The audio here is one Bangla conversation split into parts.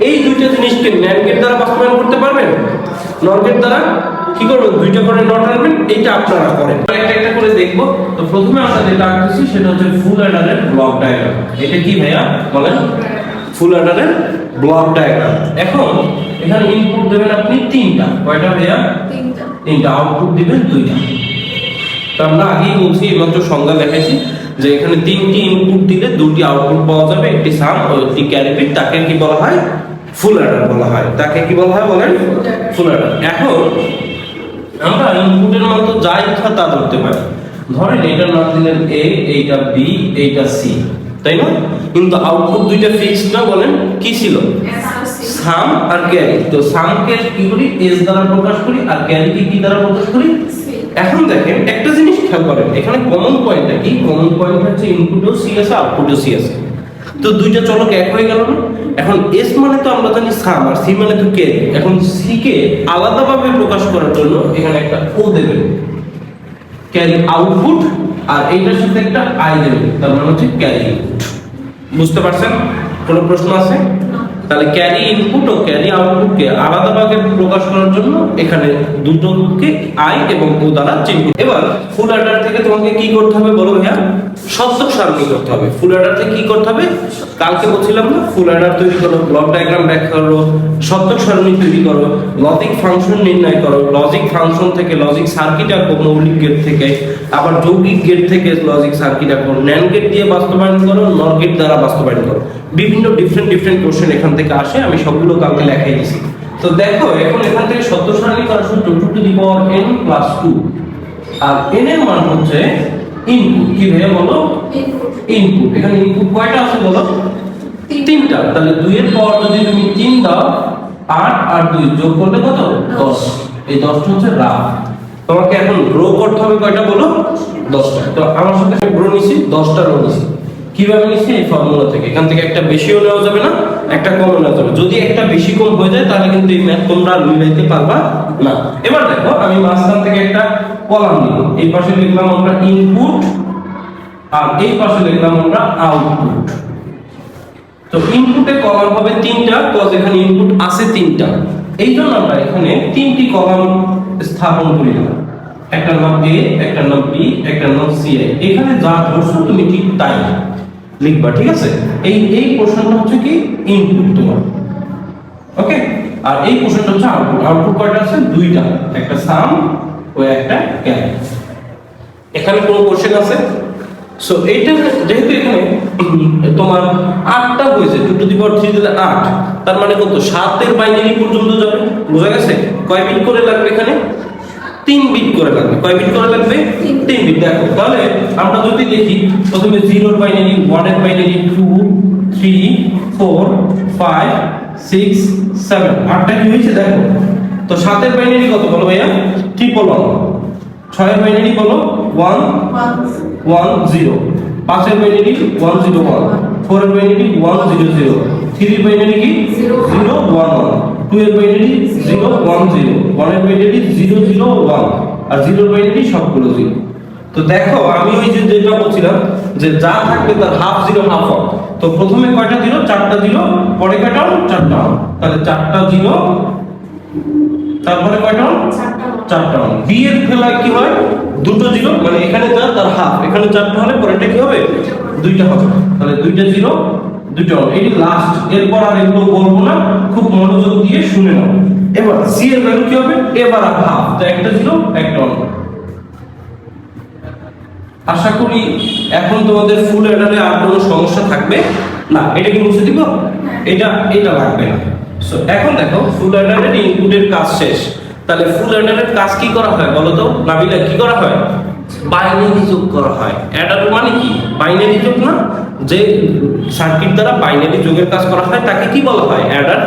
এই দুইটা জিনিসকে ন্যান্ড দ্বারা বাস্তবায়ন করতে পারবেন? নর গেট দ্বারা কি করবেন? দুইটা করে নট আনবেন এইটা আপনারা করেন। একটা একটা করে দেখব। তো প্রথমে আমরা যেটা আঁকতেছি সেটা হচ্ছে ফুল অ্যাডারের ব্লক ডায়াগ্রাম এটা কি ভাইয়া? বলেন। ফুল অ্যাডারের ব্লক ডায়াগ্রাম এখন এখানে ইনপুট দেবেন আপনি তিনটা। কয়টা ভাইয়া? তিনটা। তিনটা। আউটপুট দিবেন দুইটা। তো আমরা আগেই বলছি এইমাত্র সংজ্ঞা দেখাইছি। যে এখানে তিনটি ইনপুট দিলে দুটি আউটপুট পাওয়া যাবে একটি সাম ও একটি ক্যারি বিট তাকে কি বলা হয়? ফুল অ্যাডার বলা হয়। তাকে কি বলা হয় বলেন? ফুল অ্যাডার এখন আমরা ইনপুটের মতো যা ইচ্ছা তা ধরতে পারি। ধরেন এটার নাম দিলেন এ এইটা বি এইটা সি তাই না? কিন্তু আউটপুট দুইটা ফিক্সড না বলেন কি ছিল? সাম আর ক্যারি তো সামকে কি করি? এস দ্বারা প্রকাশ করি আর ক্যারিকে কি দ্বারা প্রকাশ করি? এখন দেখেন, একটা জিনিস খেয়াল করেন, এখানে কমন পয়েন্টটা কি? কমন পয়েন্ট হচ্ছে ইনপুটও সি আছে আউটপুটও সি আছে তো দুইটা চলক এক হয়ে গেল না? এখন এস মানে তো আমরা জানি সাম আর সি মানে তো ক্যারি এখন সি কে আলাদাভাবে প্রকাশ করার জন্য এখানে একটা ও দেবেন। ক্যারি আউটপুট আর এইটার সাথে একটা আই দেবেন। তার মানে হচ্ছে ক্যারি বুঝতে পারছেন? কোনো প্রশ্ন আছে? তাহলে ক্যারি ইনপুট ও ক্যারি আউটপুটকে আলাদাভাবে প্রকাশ করার জন্য এখানে দুটোকে আই এবং ও দ্বারা চিহ্নিত এবার ফুল অ্যাডার থেকে তোমাকে কি করতে হবে বলো ভাইয়া? সত্যক সারণী করতে হবে। ফুল অ্যাডার থেকে কি করতে হবে? কালকে বলছিলাম না ফুল অ্যাডার তৈরি করো ব্লক ডায়াগ্রাম ব্যাখ্যা করো সত্যক সারণী তৈরি করো লজিক ফাংশন নির্ণয় করো লজিক ফাংশন থেকে লজিক সার্কিট আঁকো মৌলিক গেট থেকে আবার যৌগিক গেট থেকে লজিক সার্কিট এখন ন্যান্ড গেট দিয়ে বাস্তবায়ন করো নর গেট দ্বারা বাস্তবায়ন করো। বিভিন্ন ডিফারেন্ট ডিফারেন্ট কোশ্চেন এখান থেকে আসে আমি সবগুলো কালকে লেখাই দিছি। তো দেখো এখন এখান থেকে সত্য সারণী করা সূত্র two to the power N plus two R N এর মান হচ্ছে ইনপুট কি ভাইয়া বলো? ইনপুট এখানে ইনপুট কয়টা আছে বলো? তিনটা। তাহলে দুই এর পর যদি তুমি তিন দাও আট আর দুই যোগ করলে কত? দশ। এই দশটা হচ্ছে রাফ। তোমাকে এখন রো করতে হবে কয়টা বলো? দশটা। তো আমার সাথে রো নিছি, দশটা রো নিছি। কীভাবে নিছি? এই ফর্মুলা থেকে। এখান থেকে একটা বেশিও নেওয়া যাবে না, একটা কম নেওয়া যাবে। যদি একটা বেশি কম হয়ে যায়, তাহলে কিন্তু এই ম্যাথ তোমরা মিলাইতে পারবা না। এবার দেখো, আমি মাঝখান থেকে একটা কলাম নিব। এই পাশে লিখলাম আমরা ইনপুট আর এই পাশে লিখলাম আমরা আউটপুট তো ইনপুটে কলাম হবে তিনটা কজ এখানে ইনপুট আছে তিনটা। এই জন্য আমরা এখানে তিনটি কলাম স্থাপন করি না একটা নাম এ, একটা নাম বি, একটা নাম সি এখানে যা ধরছো তুমি ঠিক তাই। লিখবা, ঠিক আছে? এই এই প্রশ্নটা হচ্ছে কি ইনপুট তোমার। ওকে আর এই প্রশ্নটা হচ্ছে আউটপুট আউটপুট কয়টা আছে? দুইটা। একটা সাম ও একটা ক্যারি এখানে কোনো কোশ্চেন আছে? সো এইটা যেহেতু এখানে তোমার আটটা হয়েছে two to the power three দিলে আট তার মানে কত? সাতের বাইনারি পর্যন্ত যাবে বোঝা গেছে? কয় বিট করে লাগবে এখানে? তিন বিট করে লাগবে। কয় বিট করে লাগবে? তিন। বিট দেখো তাহলে আমরা যদি দেখি প্রথমে জিরোর বাইনারি ওয়ানের binary two three four five six seven আটটা কি হয়েছে? দেখো। তো সাতের বাইনারি কত বলো ভাইয়া? ট্রিপল ওয়ান ছয়ের বাইনারি বলো? ওয়ান ওয়ান জিরো পাঁচের বাইনারি ওয়ান জিরো ওয়ান ফোরের বাইনারি ওয়ান জিরো জিরো থ্রির বাইনারি কি? জিরো ওয়ান ওয়ান টু এর বাইনারি জিরো ওয়ান জিরো ওয়ানের বাইনারি জিরো জিরো ওয়ান আর জিরোর বাইনারি সবগুলো জিরো তো দেখো আমি ওই যে যেটা বলছিলাম যে যা থাকবে তার হাফ জিরো হাফ অফ তো প্রথমে কয়টা জিরো চারটা জিরো পরে কয়টা চারটা। তাহলে চারটা জিরো তারপরে কয়টা? চারটা। বি এর বেলায় কি হয়? দুটো জিরো মানে এখানে যা তার হাফ এখানে চারটা হলে পরেরটা কি হবে? দুইটা হবে। তাহলে দুইটা জিরো দুইটা on। এটি লাস্ট এরপর আর এগুলো বলব না খুব মনোযোগ দিয়ে শুনে নাও। এবার সি এর ভ্যালু কি হবে? এবার আর হাফ তো একটা জিরো একটা on। আশা করি এখন তোমাদের ফুল অ্যাডারে আর কোনো সমস্যা থাকবে? না এটা কি মুছে দিব? এটা এটা লাগবে না। সো এখন দেখো ফুল অ্যাডারের ইনপুটের কাজ শেষ। তাহলে ফুল অ্যাডারের কাজ কি করা হয় বলো তো নাবিলা কি করা হয়? বাইনারি যোগ করা হয়। অ্যাডার মানে কি? বাইনারি যোগ না? যে সার্কিট দ্বারা বাইনারি যোগের কাজ করা হয় তাকে কি বলা হয়? অ্যাডার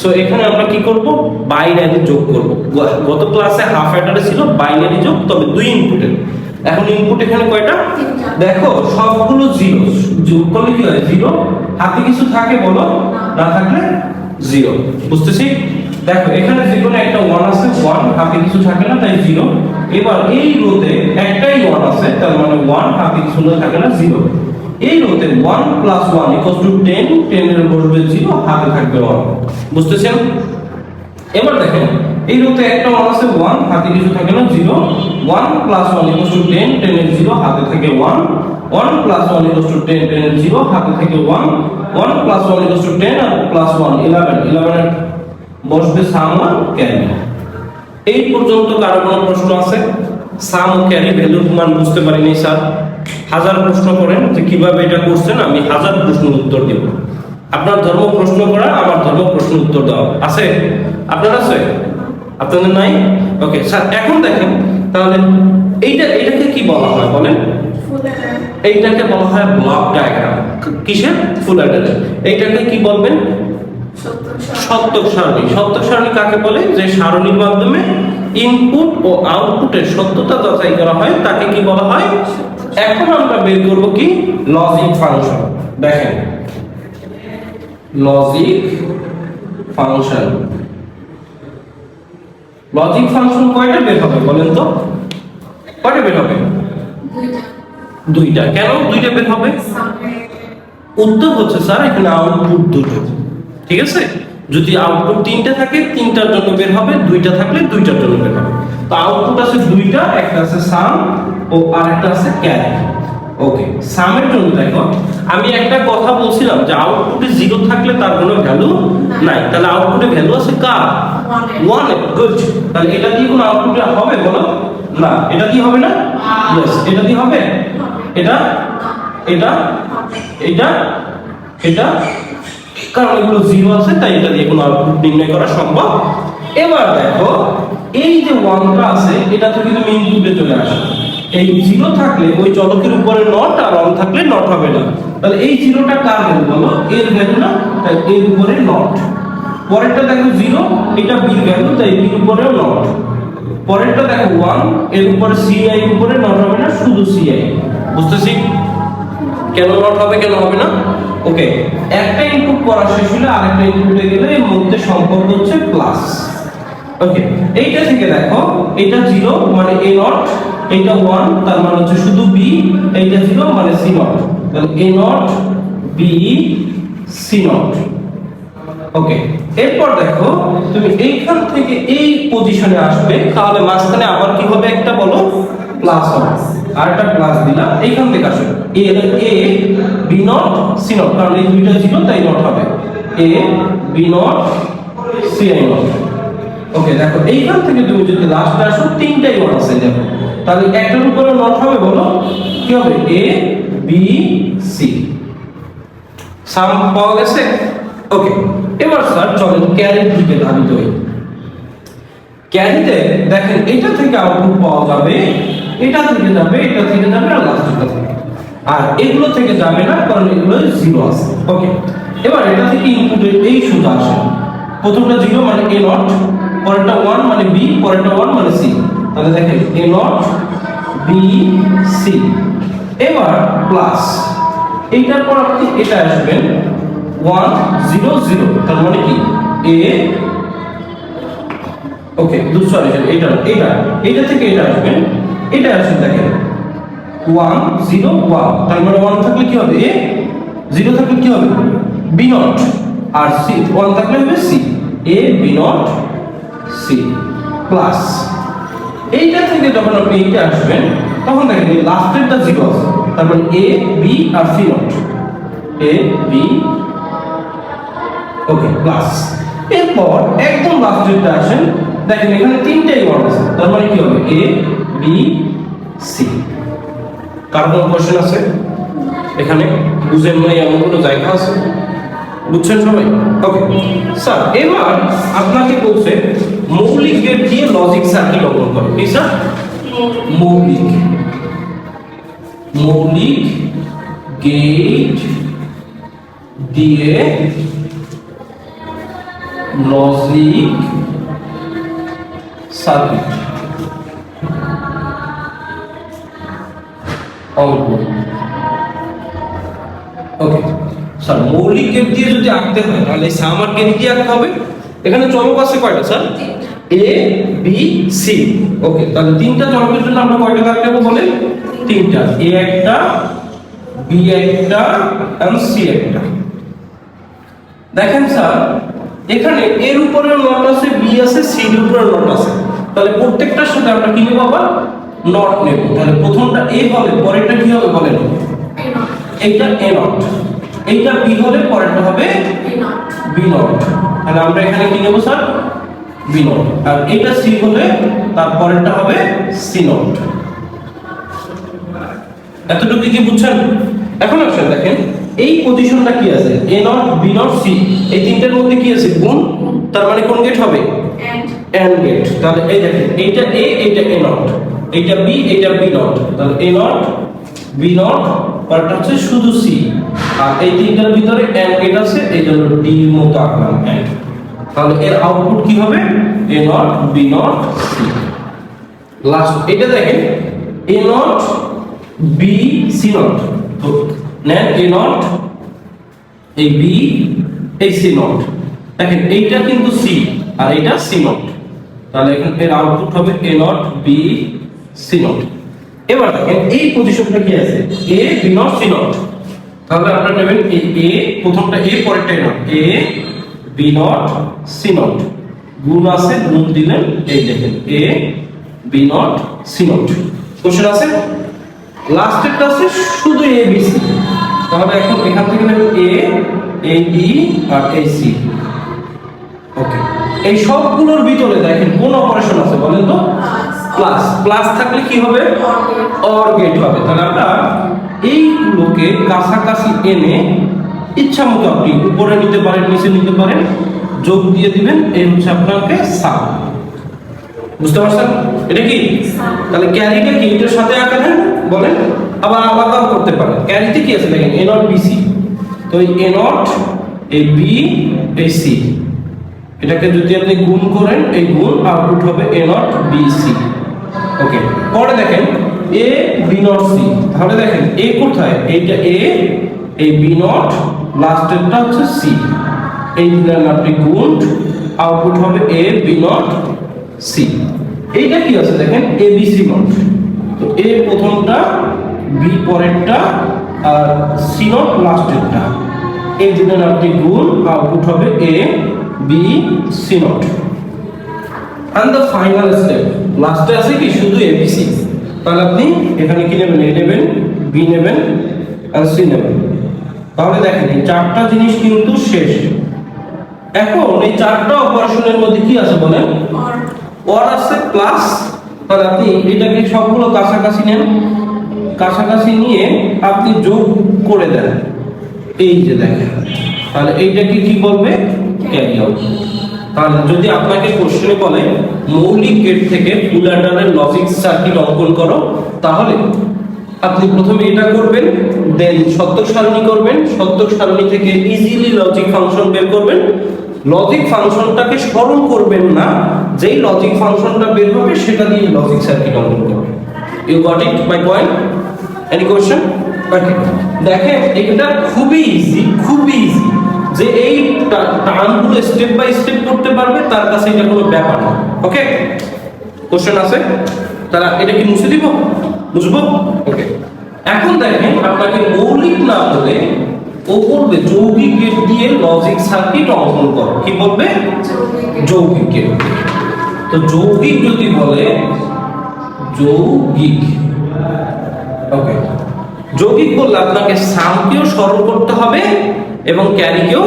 সো এখানে আমরা কি করব? বাইনারি যোগ করব। গত ক্লাসে হাফ অ্যাডারে ছিল বাইনারি যোগ তবে দুই ইনপুটের এখন ইনপুট এখানে কয়টা? তিনটা। দেখো সবগুলো জিরো যোগ করলে কি হয়? জিরো হাতে কিছু থাকে বলো? না থাকলে জিরো বুঝতেছি? দেখো, এখানে যে কোনো একটা ওয়ান আছে ওয়ান হাতে কিছু থাকে না, তাই জিরো এবার এই রোতে একটাই ওয়ান আছে, তার মানে ওয়ান হাতে কিছু না, থাকে না জিরো এই রোতে one plus one equals two ten টেনের বসবে জিরো হাতে থাকবে ওয়ান বুঝতেছেন? এবার দেখেন, এই রোতে একটা ওয়ান আছে ওয়ান হাতে কিছু থাকে না zero one plus one equals two ten টেনের জিরো হাতে থাকে one one plus one equals two ten টেনের জিরো হাতে থাকে one one plus one equals two ten আর প্লাস ওয়ান ইলেভেন ইলেভেনের বসবে সাম ক্যারি এই পর্যন্ত কারও কোনো প্রশ্ন আছে? সাম ও ক্যারি ভ্যালুর মান বুঝতে পারিনি স্যার। হাজার প্রশ্ন করেন যে কীভাবে এটা করছেন আমি হাজার প্রশ্নের উত্তর দেব। আপনার ধর্ম প্রশ্ন করা আমার ধর্ম প্রশ্ন উত্তর দেওয়া। আছে? আপনার আছে? আপনাদের নাই? ওকে স্যার এখন দেখেন তাহলে এইটা এটাকে কি বলা হয় বলেন? এইটাকে বলা হয় ব্লক ডায়াগ্রাম। কিসের? ফুল অ্যাডারের এইটাকে কি বলবেন? সত্যক সারণী সত্যক সারণী কাকে বলে? যে সারণীর মাধ্যমে ইনপুট ও আউটপুটের সত্যতা যাচাই করা হয়, তাকে কি বলা হয়? এখন আমরা বের করব কি? লজিক ফাংশন দেখেন। লজিক ফাংশন লজিক ফাংশন কয়টা বের হবে বলেন তো? কয়টা বের হবে? দুইটা। কেন দুইটা বের হবে? উত্তর হচ্ছে, স্যার, এখানে আউটপুট দুটো। ঠিক আছে? যদি আউটপুট তিনটা থাকে তিনটার জন্য বের হবে দুইটা থাকলে দুইটার জন্য বের হবে। তো আউটপুট আছে দুইটা একটা আছে সাম ও আর একটা আছে ক্যারি ওকে সামের জন্য দেখো আমি একটা কথা বলছিলাম যে আউটপুটে জিরো থাকলে তার কোনো ভ্যালু নাই। তাহলে আউটপুটে ভ্যালু আছে কার? ওয়ান গুড তাহলে এটা দিয়ে কোনো আউটপুটে হবে বলো? না এটা দিয়ে হবে না? ইয়েস এটা দিয়ে হবে? এটা? এটা? এটা? এটা? কারণ এগুলো জিরো আছে, তাই এটা দিয়ে কোনো আউটপুট নির্ণয় করা সম্ভব। এবার দেখো, এই যে ওয়ানটা আছে, এটা থেকে তুমি ইনপুটে চলে আসো। এই জিরো থাকলে ওই চলকের উপরে নট আর অন থাকলে নট হবে না। তাহলে এই জিরোটা কার ভ্যালু বলো? এর ভ্যালু না? তাই এর উপরে নট। পরেরটা দেখো জিরো, এটা বির ভ্যালু, তাই বির উপরেও নট। পরেরটা দেখো ওয়ান, এর উপরে সিআই উপরে নট হবে না, শুধু সিআই বুঝতেছি? কেন নট হবে, কেন হবে না? ওকে, একটা ইনপুট করা শেষ হলে আরেকটা ইনপুটে গেলে এর মধ্যে সম্পর্ক হচ্ছে প্লাস ওকে, এইটা থেকে দেখো, এটা জিরো মানে এ নট এইটা ওয়ান তার মানে হচ্ছে শুধু বি এইটা জিরো মানে সি নট তাহলে A not B C not okay, এরপর দেখো, তুমি এইখান থেকে এই পজিশনে আসবে, তাহলে মাঝখানে আবার কি হবে একটা বলো? প্লাস হবে। আর একটা প্লাস দিলাম, এইখান থেকে আসবে A A B not C not কারণ এই দুইটা ছিল, তাই নট হবে। A B not C I not okay দেখো, এইখান থেকে তুমি যদি লাস্টে আসো, তিনটাই ওয়ান আছে, দেখো। তাহলে একটার উপরে নট হবে, বলো। কি হবে? এ বি সি সাম পাওয়া গেছে? ওকে এবার স্যার চলেন ক্যারির দিকে ধাবিত হই। ক্যারিতে দেখেন, এটা থেকে আউটপুট পাওয়া যাবে এটা থেকে যাবে, এটা থেকে যাবে আর লাস্টটা থেকে। আর এগুলো থেকে যাবে না, কারণ এগুলো জিরো আছে। ওকে এবার এটা থেকে ইনপুটের এই সুদ আসে। প্রথমটা জিরো মানে এ নট পরেরটা ওয়ান মানে বি পরেরটা ওয়ান মানে সি তাহলে দেখেন এ নট বি সি এবার প্লাস এইটার পর আপনি এটা আসবেন ওয়ান জিরো জিরো তার মানে কি? এ ওকে সরি এটা এটা এটা থেকে এটা আসবেন এটা আসবেন দেখেন। ওয়ান, জিরো ওয়ান তার মানে ওয়ান থাকলে কি হবে? এ? জিরো থাকলে কি হবে? B not. R C, one থাকলে হবে C. A, B not, C plus. এইটা থেকে যখন আপনি এইটা আসবেন, তখন দেখেন এই লাস্টেরটা জিরো আছে। মানে A, B R C not. A, B, okay, plus. এরপর একদম লাস্টেরটা আসেন। দেখেন এখানে তিনটাই ওয়ার্ড আছে। তার মানে কি হবে? এ বি সি কার কোনো কোশ্চেন আছে? এখানে বুঝেন নাই এমন কোনো জায়গা আছে? বুঝছেন সবাই? ওকে স্যার এবার আপনাকে বলছে, মৌলিক গেট দিয়ে লজিক সার্কিট অঙ্কন করো কি স্যার মৌলিক। মৌলিক গেট দিয়ে লজিক সার্কিট অঙ্কন ওকে স্যার মৌলিক গেট দিয়ে যদি আঁকতে হয় তাহলে সামার গেট দিয়ে আঁকতে হবে। এখানে চলক আছে কয়টা sir A B C okay তাহলে তিনটা চলকের জন্য আমরা কয়টা দাগ দেবো বলেন? তিনটা। এ একটা বি একটা এন্ড সি একটা। দেখেন স্যার এখানে এর উপরে নট আছে বি আছে সির উপরে নট আছে। তাহলে প্রত্যেকটার সাথে আমরা কি নেব আবার? নট নেব। তাহলে প্রথমটা এ হবে পরেরটা কি হবে বলেন? এইটা এ নট এইটা বি হলে পরেরটা হবে বি নট তাহলে আমরা এখানে কি নেব স্যার? বি নট আর এটা সি হলে তার পরেরটা হবে সি নট এতটুকু কি বুঝছেন? এখন আসেন দেখেন এই পজিশনটা কি আছে? A not B not C এই তিনটার মধ্যে কি আছে? গুণ। তার মানে কোন গেট হবে? এন্ড গেট তাহলে এই দেখেন এইটা এ এইটা এ নট এইটা বি এইটা বি নট তাহলে এ নট বি নট পরটা হচ্ছে শুধু সি আর এই তিনটার ভিতরে এন্ড গেট আছে, এই জন্য ডি মতো আঁকলাম এন্ড তাহলে এর আউটপুট কি হবে? A not B not C last এটা দেখেন A not B C not তো নেন এ নট এই বি এই সি নট দেখেন, এইটা কিন্তু সি আর এটা সি নট তাহলে এখানে এর আউটপুট হবে A not B C not এবার দেখেন, এই পজিশনটা কি আছে? A B not C not তাহলে আপনারা নেবেন এ এ প্রথমটা এ পরেরটা A not A B not C not গুণ আছে, গুণ দিলেন, এই দেখেন A B not C not question আছে? লাস্টেরটা আছে শুধু এ বি সি তাহলে এখন এখান থেকে নেবেন A A B R A C ওকে এই সবগুলোর ভিতরে দেখেন কোন অপারেশন আছে বলেন তো? প্লাস প্লাস থাকলে কি হবে? অর গেট হবে। তাহলে আমরা এইগুলোকে কাছাকাছি এনে ইচ্ছা মতো আপনি উপরে নিতে পারেন, নিচে নিতে পারেন, যোগ দিয়ে দিবেন এই হচ্ছে আপনাকে সাম বুঝতে পারছেন? এটা কি? তাহলে ক্যারিটা কি এটার সাথে আঁকালেন বলেন। আবার আলাদাও করতে পারেন। ক্যারিতে কি আছে? দেখেন এ নট বিসি তো এই এ নট এই বি এই সি এটাকে যদি আপনি গুণ করেন এই গুণ আউটপুট হবে A not B C okay পরে দেখেন এ বি নট সি তাহলে দেখেন এ কোথায়? এইটা এ এই বি নট লাস্টেরটা হচ্ছে সি এই দিলেন আপনি গুণ আউটপুট হবে এ বি নট সি এইটা কি আছে দেখেন? এ বি সি নট তো এ প্রথমটা বি পরেরটা, আর সি নট লাস্টেরটা এই দিলেন আপনি গুণ আউটপুট হবে A B C not and the final step লাস্টে আছে কি? শুধু এবিসি তাহলে আপনি এখানে কি নেবেন? এ নেবেন বি নেবেন আর সি নেবেন। তাহলে দেখেন এই চারটা জিনিস কিন্তু শেষ। এখন এই চারটা অপারেশনের মধ্যে কি আছে বলেন? ওর আছে প্লাস তাহলে আপনি এটাকে সবগুলো কাছাকাছি নেন। কাছাকাছি নিয়ে আপনি যোগ করে দেন। এই যে দেখেন তাহলে এইটাকে কি বলবে? ক্যারি আউট তাহলে যদি আপনাকে কোশ্চেনে বলে, মৌলিক গেট থেকে ফুল অ্যাডারের লজিক সার্কিট অঙ্কন করো, তাহলে আপনি প্রথমে এটা করবেন দেন সত্যক সারণী করবেন সত্যক সারণী থেকে ইজিলি লজিক ফাংশন বের করবেন। লজিক ফাংশনটাকে স্মরণ করবেন না, যেই লজিক ফাংশনটা বের হবে, সেটা দিয়ে লজিক সার্কিট অঙ্কন করবেন। You got it my point any question দেখেন, এটা খুবই ইজি খুবই ইজি যে এই টার্মগুলো স্টেপ বাই স্টেপ করতে পারবে, তার কাছে এটা কোনো ব্যাপার না। ওকে কোশ্চেন আছে? তারা এটা কি মুছে দিব? বুঝব ওকে এখন দেখেন, আপনাকে মৌলিক না বলে ও বলবে, যৌগিক গেট দিয়ে লজিক সার্কিট অঙ্কন করো। কি বলবে? যৌগিক গেট তো যৌগিক যদি বলে, যৌগিক। ওকে যৌগিক বললে আপনাকে সামকেও সরল করতে হবে এবং ক্যারিকেও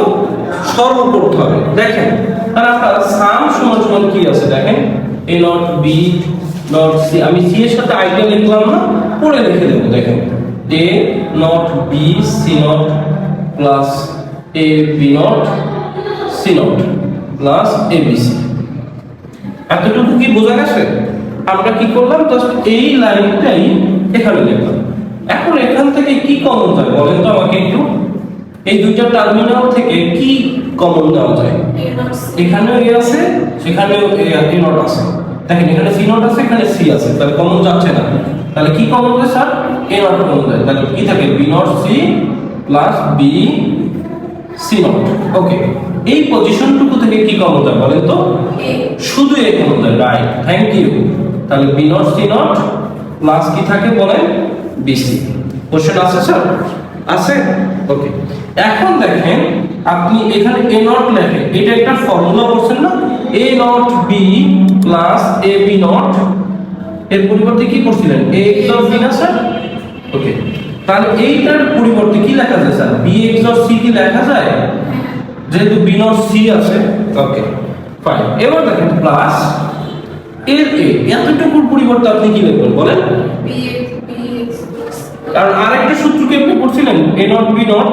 সরল করতে হবে। দেখেন তাহলে আপনার সাম সমান সমান কি আছে দেখেন? A not B not C আমি সি এর সাথে আইডিয়া লিখলাম না পরে লিখে দেবো, দেখেন। A not B C not plus A B not C not plus A B C এতটুকু কি বোঝা গেছে? আমরা কি করলাম? জাস্ট এই লাইনটাই এখানে লিখলাম। এখন এখান থেকে কি কমন যায় বলেন তো আমাকে একটু? এই দুইটা টার্মিনাল থেকে কি কমন দেওয়া যায়? এখানেও এ আছে সেখানেও এ নট আছে। দেখেন এখানে সি নট আছে এখানে সি আছে তাহলে কমন যাচ্ছে না। তাহলে কি কমন যায় স্যার? এ নট কমন যায় তাহলে কি থাকে? B not C plus B C not okay এই পজিশনটুকু থেকে কি কমন যায় বলেন তো? শুধু এ কমন যায় রাইট থ্যাংক ইউ তাহলে B not C not plus কি থাকে বলেন? বিসি কোশ্চেন আছে স্যার? আছে? ওকে এখন দেখেন আপনি এখানে এ নট লেখেন। এটা একটা ফর্মুলা বলছেন না? A not B plus A B not এর পরিবর্তে কি করছিলেন? এ এক্স অফ বি না স্যার ওকে তাহলে এইটার পরিবর্তে কি লেখা যায় sir B XOR C কি লেখা যায়? যেহেতু বি নট সি আছে ওকে ফাইন এবার দেখেন প্লাস এর এ এতটুকুর পরিবর্তে আপনি কি লিখবেন বলেন? কারণ আরেকটা সূত্র কি আপনি পড়ছিলেন A not B not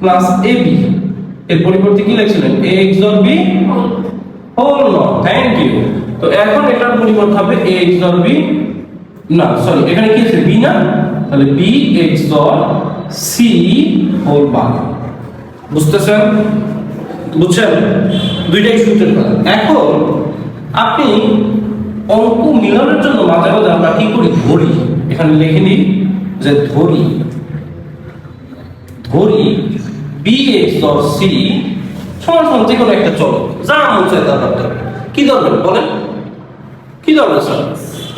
plus A B এর পরিবর্তে কি লিখছিলেন? A x dot B whole not thank you তো এখন এটার পরিবর্তে হবে এ এক্স ডট বি না সরি এখানে কি আছে? বি না? তাহলে B x dot C whole bar বুঝতেছেন? বুঝছেন? দুইটাই সূত্রের কথা। এখন আপনি অঙ্ক মিলানোর জন্য মাঝে মাঝে আমরা কি করি? ধরি। এখানে লিখে নিই যে ধরি। ধরি বি এক্স ডট সি কোনো একটা চলো যা মন চায় তা ধরতে কি ধরবেন বলেন? কি ধরবেন, স্যার?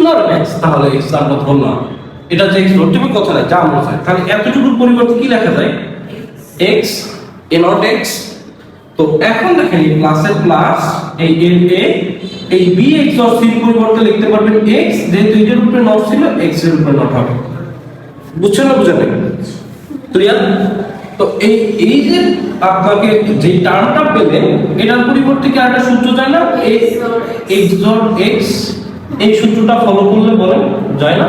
ধরেন এক্স তাহলে এক্স আমরা ধরলাম। এটা যে এক্স ধরতে কথা নাই, যা মন চায়। তাহলে এতটুকুর পরিবর্তে কি লেখা যায়? এক্স এ এক্স তো এখন দেখেন এই প্লাসের প্লাস এই এর এ এই বি এক্স অর পরিবর্তে লিখতে পারবেন এক্স যেহেতু এটার উপরে নট ছিল এক্সের উপরে নট হবে। বুঝছেন না বুঝেন ক্লিয়ার তো এই এই যে আপনাকে যে টার্মটা পেলেন এটার পরিবর্তে কি আরেকটা সূত্র যায় না? এক্স ডট এক্স এই সূত্রটা ফলো করলে বলেন যায় না?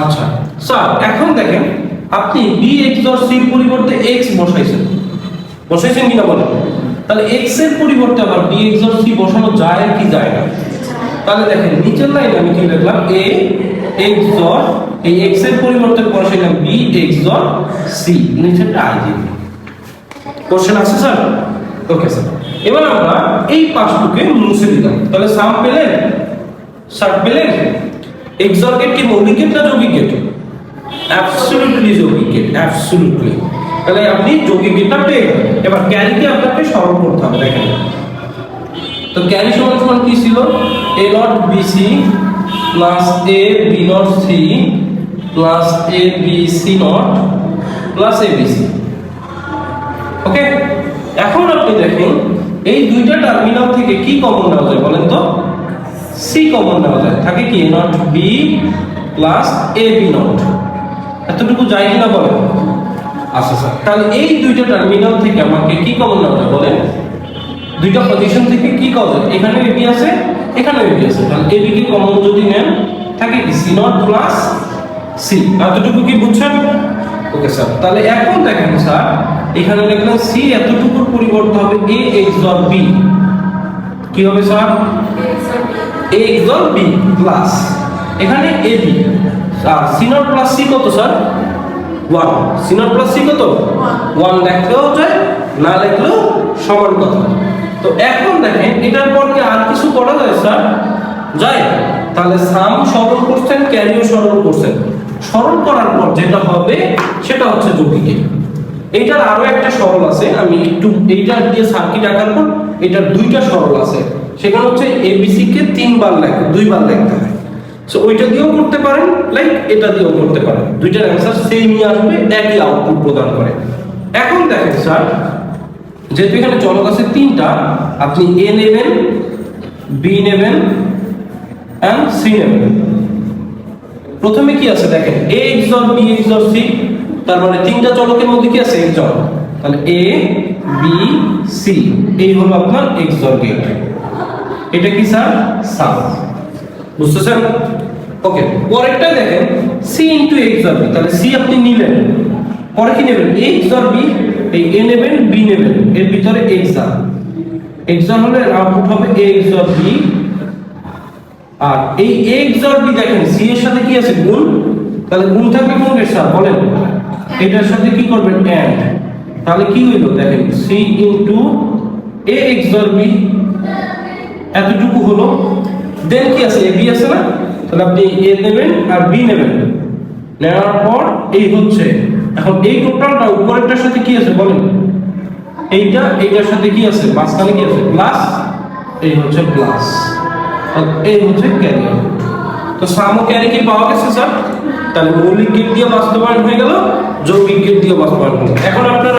আচ্ছা স্যার এখন দেখেন, আপনি বি এক্স ডট সির পরিবর্তে এক্স বসাইছেন। বসাইছেন কিনা বলেন? তাহলে এক্সের পরিবর্তে আবার বি এক্স ডট সি বসানো যায় কি যায় না? তাহলে দেখেন, নিচের লাইনে আমি কি লিখলাম? এ এক্স ডট এই এক্সের পরিবর্তে বসাইলাম বি এক্স ডট সি নিচেরটা আই দিই কোশ্চেন আছে স্যার ওকে স্যার এবার আমরা এই পাঁচটুকে মুছে দিলাম তাহলে সাম পেলেন স্যার পেলেন এক্সর গেট কি মৌলিক গেট না যৌগিক গেট অ্যাবসলিউটলি যৌগিক গেট অ্যাবসলিউটলি তাহলে আপনি যৌগিক গেটটা পেয়ে গেলেন। এবার ক্যারিকে আপনাকে সরল করতে হবে, দেখেন। তো ক্যারি সমান সমান কি ছিল? A not BC plus A B not C plus A B C not plus A B C okay এখন আপনি দেখুন, এই দুইটা টার্মিনাল থেকে কি কমন নেওয়া যায় বলেন তো? সি কমন নেওয়া যায়। থাকে কি A not B plus A B not এতটুকু যায় কিনা বলেন? আচ্ছা স্যার তাহলে এই দুইটা টার্মিনাল থেকে আমাকে কি কমন নেওয়া যায় বলেন? দুইটা পজিশন থেকে কি কজ এখানে এবি আছে এখানে এবি আছে তাহলে এবি কে কমন যদি নেন থাকে কি সি নট প্লাস সি এতটুকু কি বুঝছেন? ওকে স্যার তাহলে এখন দেখেন স্যার এখানে লিখলাম সি এতটুকুর পরিবর্তে হবে এ এক্স ডট বি কি হবে sir A x dot B plus এখানে এ বি আর সি নট প্লাস সি কত sir one C not plus C কত? ওয়ান লিখলেও যায় না লিখলেও সমান কথা। তো এখন দেখেন, এটার পর কি আর কিছু করা যায়, স্যার? যায় তাহলে সাম সরল করছেন, ক্যারিও সরল করছেন। সরল করার পর যেটা হবে, সেটা হচ্ছে যৌগিকে এইটার আরও একটা সরল আছে, আমি একটু এইটার দিয়ে সার্কিট আঁকার পর, এটার দুইটা সরল আছে। সেখানে হচ্ছে এবিসি কে তিনবার লেখা, দুইবার লিখতে হয়। সো ওইটা দিয়েও করতে পারেন লাইক এটা দিয়েও করতে পারেন। দুইটার অ্যান্সার সেমই আসবে, একই আউটপুট প্রদান করে। এখন দেখেন, স্যার যেহেতু এখানে চলক আছে তিনটা, আপনি এ নেবেন বি নেবেন অ্যান্ড সি নেবেন। প্রথমে কি আছে দেখেন? A x dot B x dot C তার মানে তিনটা চলকের মধ্যে কি আছে? এক্স ডট তাহলে এ বি সি এই হলো আপনার এক্স ডট গেট এটা কি স্যার সাম বুঝতেছেন? ওকে পরেরটা দেখেন C into x dot B তাহলে সি আপনি নিলেন। পরে কি নেবেন? এক্স ডট বি এই এ নেবেন বি নেবেন এর ভিতরে এক্স আর এক্স আর হলে আউটপুট হবে এ এক্স ডট বি আর এই এক্স ডট বি দেখেন সি এর সাথে কি আছে? গুণ? তাহলে গুণ থাকবে কোন সাথে বলেন। এটার সাথে কি করবেন? অ্যাড তাহলে কি হইল? দেখেন C into A x B এতটুকু হলো। দেন কি আছে? এ বি আছে না? তাহলে আপনি এ নেবেন আর বি নেবেন নেওয়ার পর এই হচ্ছে। এখন এই টোটালটা উপরেরটার সাথে কি আছে বলেন? এইটা, এইটার সাথে কি আছে? মাঝখানে কি আছে? প্লাস এই হচ্ছে প্লাস এই হচ্ছে ক্যারি তো সাম ও ক্যারি কি পাওয়া গেছে স্যার তাহলে মৌলিক গেট দিয়ে বাস্তবায়ন হয়ে গেল, যৌগিক গেট দিয়ে বাস্তবায়ন হলো এখন আপনারা